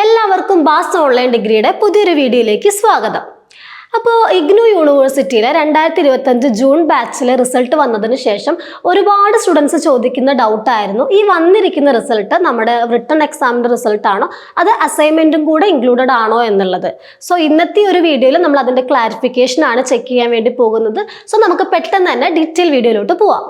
എല്ലാവർക്കും ബാസ് ഓൺലൈൻ ഡിഗ്രിയുടെ പുതിയൊരു വീഡിയോയിലേക്ക് സ്വാഗതം. അപ്പോൾ ഇഗ്നു യൂണിവേഴ്സിറ്റിയിലെ രണ്ടായിരത്തി ഇരുപത്തഞ്ച് ജൂൺ ബാച്ചിലെ റിസൾട്ട് വന്നതിന് ശേഷം ഒരുപാട് സ്റ്റുഡൻസ് ചോദിക്കുന്ന ഡൗട്ടായിരുന്നു. ഈ വന്നിരിക്കുന്ന റിസൾട്ട് നമ്മുടെ റിട്ടേൺ എക്സാമിന്റെ റിസൾട്ടാണോ. അത് അസൈൻമെന്റും കൂടെ ഇൻക്ലൂഡഡ് ആണോ എന്നുള്ളത്. സോ ഇന്നത്തെ ഒരു വീഡിയോയിൽ നമ്മൾ അതിന്റെ ക്ലാരിഫിക്കേഷനാണ് ചെക്ക് ചെയ്യാൻ വേണ്ടി പോകുന്നത്. സോ നമുക്ക് പെട്ടെന്ന് തന്നെ ഡീറ്റെയിൽ വീഡിയോയിലോട്ട് പോവാം.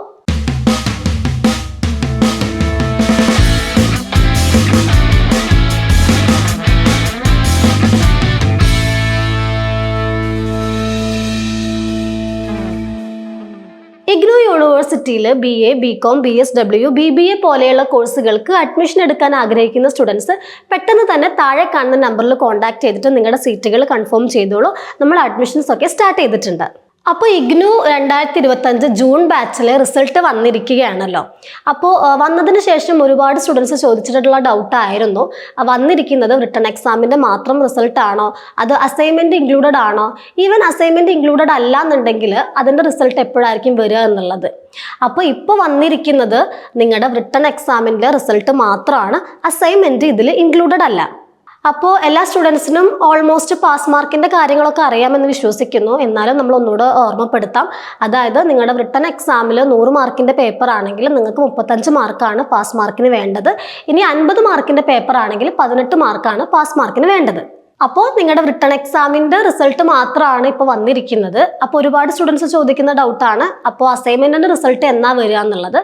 യൂണിവേഴ്സിറ്റിയിൽ B A B Com B S W B B A പോലെയുള്ള കോഴ്സുകൾക്ക് അഡ്മിഷൻ എടുക്കാൻ ആഗ്രഹിക്കുന്ന സ്റ്റുഡൻസ് പെട്ടെന്ന് തന്നെ താഴെ കാണുന്ന നമ്പറിൽ കോൺടാക്ട് ചെയ്തിട്ട് നിങ്ങളുടെ സീറ്റുകൾ കൺഫേം ചെയ്തോളൂ. നമ്മൾ അഡ്മിഷൻസ് ഒക്കെ സ്റ്റാർട്ട് ചെയ്തിട്ടുണ്ട്. അപ്പോൾ ഇഗ്നു രണ്ടായിരത്തി ഇരുപത്തഞ്ച് ജൂൺ ബാച്ചിലെ റിസൾട്ട് വന്നിരിക്കുകയാണല്ലോ. അപ്പോൾ വന്നതിന് ശേഷം ഒരുപാട് സ്റ്റുഡൻസ് ചോദിച്ചിട്ടുള്ള ഡൗട്ട് ആയിരുന്നു. വന്നിരിക്കുന്നത് റിട്ടേൺ എക്സാമിന്റെ മാത്രം റിസൾട്ട് ആണോ? അത് അസൈൻമെന്റ് ഇൻക്ലൂഡഡ് ആണോ? ഈവൻ അസൈൻമെന്റ് ഇൻക്ലൂഡഡ് അല്ല എന്നുണ്ടെങ്കിൽ അതിന്റെ റിസൾട്ട് എപ്പോഴായിരിക്കും വരിക എന്നുള്ളത്. അപ്പോൾ ഇപ്പോൾ വന്നിരിക്കുന്നത് നിങ്ങളുടെ റിട്ടേൺ എക്സാമിന്റെ റിസൾട്ട് മാത്രമാണ്. അസൈൻമെന്റ് ഇതിൽ ഇൻക്ലൂഡഡ് അല്ല. അപ്പോൾ എല്ലാ സ്റ്റുഡൻസിനും ഓൾമോസ്റ്റ് പാസ് മാർക്കിന്റെ കാര്യങ്ങളൊക്കെ അറിയാമെന്ന് വിശ്വസിക്കുന്നു. എന്നാലും നമ്മൾ ഒന്നുകൂടെ ഓർമ്മപ്പെടുത്താം. അതായത് നിങ്ങളുടെ റിട്ടേൺ എക്സാമിൽ നൂറ് മാർക്കിന്റെ പേപ്പർ ആണെങ്കിൽ നിങ്ങൾക്ക് മുപ്പത്തഞ്ച് മാർക്കാണ് പാസ് മാർക്കിന് വേണ്ടത്. ഇനി അൻപത് മാർക്കിന്റെ പേപ്പർ ആണെങ്കിൽ പതിനെട്ട് മാർക്കാണ് പാസ് മാർക്കിന് വേണ്ടത്. അപ്പോൾ നിങ്ങളുടെ റിട്ടേൺ എക്സാമിന്റെ റിസൾട്ട് മാത്രമാണ് ഇപ്പോൾ വന്നിരിക്കുന്നത്. അപ്പോൾ ഒരുപാട് സ്റ്റുഡൻസ് ചോദിക്കുന്ന ഡൗട്ടാണ് അപ്പോൾ അസൈൻമെന്റിന്റെ റിസൾട്ട് എന്നാ വരിക എന്നുള്ളത്.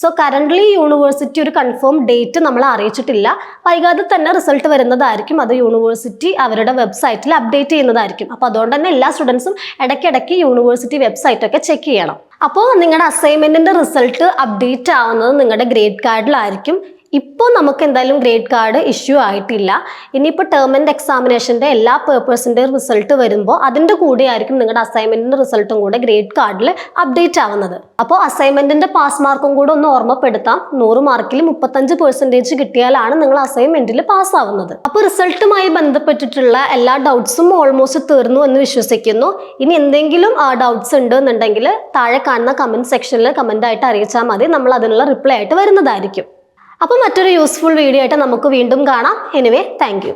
സോ കറന്റ്ലി യൂണിവേഴ്സിറ്റി ഒരു കൺഫേം ഡേറ്റ് നമ്മൾ അറിയിച്ചിട്ടില്ല. വൈകാതെ തന്നെ റിസൾട്ട് വരുന്നതായിരിക്കും. അത് യൂണിവേഴ്സിറ്റി അവരുടെ വെബ്സൈറ്റിൽ അപ്ഡേറ്റ് ചെയ്യുന്നതായിരിക്കും. അപ്പോൾ അതുകൊണ്ട് തന്നെ എല്ലാ സ്റ്റുഡൻസും ഇടയ്ക്കിടയ്ക്ക് യൂണിവേഴ്സിറ്റി വെബ്സൈറ്റ് ഒക്കെ ചെക്ക് ചെയ്യണം. അപ്പോൾ നിങ്ങളുടെ അസൈൻമെന്റിന്റെ റിസൾട്ട് അപ്ഡേറ്റ് ആവുന്നത് നിങ്ങളുടെ ഗ്രേഡ് കാർഡിലായിരിക്കും ഇപ്പോൾ നമുക്ക് എന്തായാലും ഗ്രേഡ് കാർഡ് ഇഷ്യൂ ആയിട്ടില്ല. ഇനിയിപ്പോൾ ടേം ആൻഡ് എക്സാമിനേഷന്റെ എല്ലാ പേപ്പേഴ്സിന്റെ റിസൾട്ട് വരുമ്പോൾ അതിന്റെ കൂടെ ആയിരിക്കും നിങ്ങളുടെ അസൈൻമെന്റിന്റെ റിസൾട്ടും കൂടെ ഗ്രേഡ് കാർഡിൽ അപ്ഡേറ്റ് ആവുന്നത്. അപ്പോൾ അസൈൻമെന്റിന്റെ പാസ് മാർക്കും കൂടെ ഒന്ന് ഓർമ്മപ്പെടുത്താം. നൂറ് മാർക്കിൽ മുപ്പത്തഞ്ച് പെർസെന്റേജ് കിട്ടിയാലാണ് നിങ്ങൾ അസൈൻമെന്റിൽ പാസ് ആവുന്നത്. അപ്പോൾ റിസൾട്ടുമായി ബന്ധപ്പെട്ടിട്ടുള്ള എല്ലാ ഡൗട്ട്സും ഓൾമോസ്റ്റ് തീർന്നു എന്ന് വിശ്വസിക്കുന്നു. ഇനി എന്തെങ്കിലും ഡൗട്ട്സ് ഉണ്ട് എന്നുണ്ടെങ്കിൽ താഴെ കാണുന്ന കമന്റ് സെക്ഷനിൽ കമന്റ് ആയിട്ട് അറിയിച്ചാൽ മതി. നമ്മൾ അതിനുള്ള റിപ്ലൈ ആയിട്ട് വരുന്നതായിരിക്കും. അപ്പോൾ മറ്റൊരു യൂസ്ഫുൾ വീഡിയോ ആയിട്ട് നമുക്ക് വീണ്ടും കാണാം. Anyway thank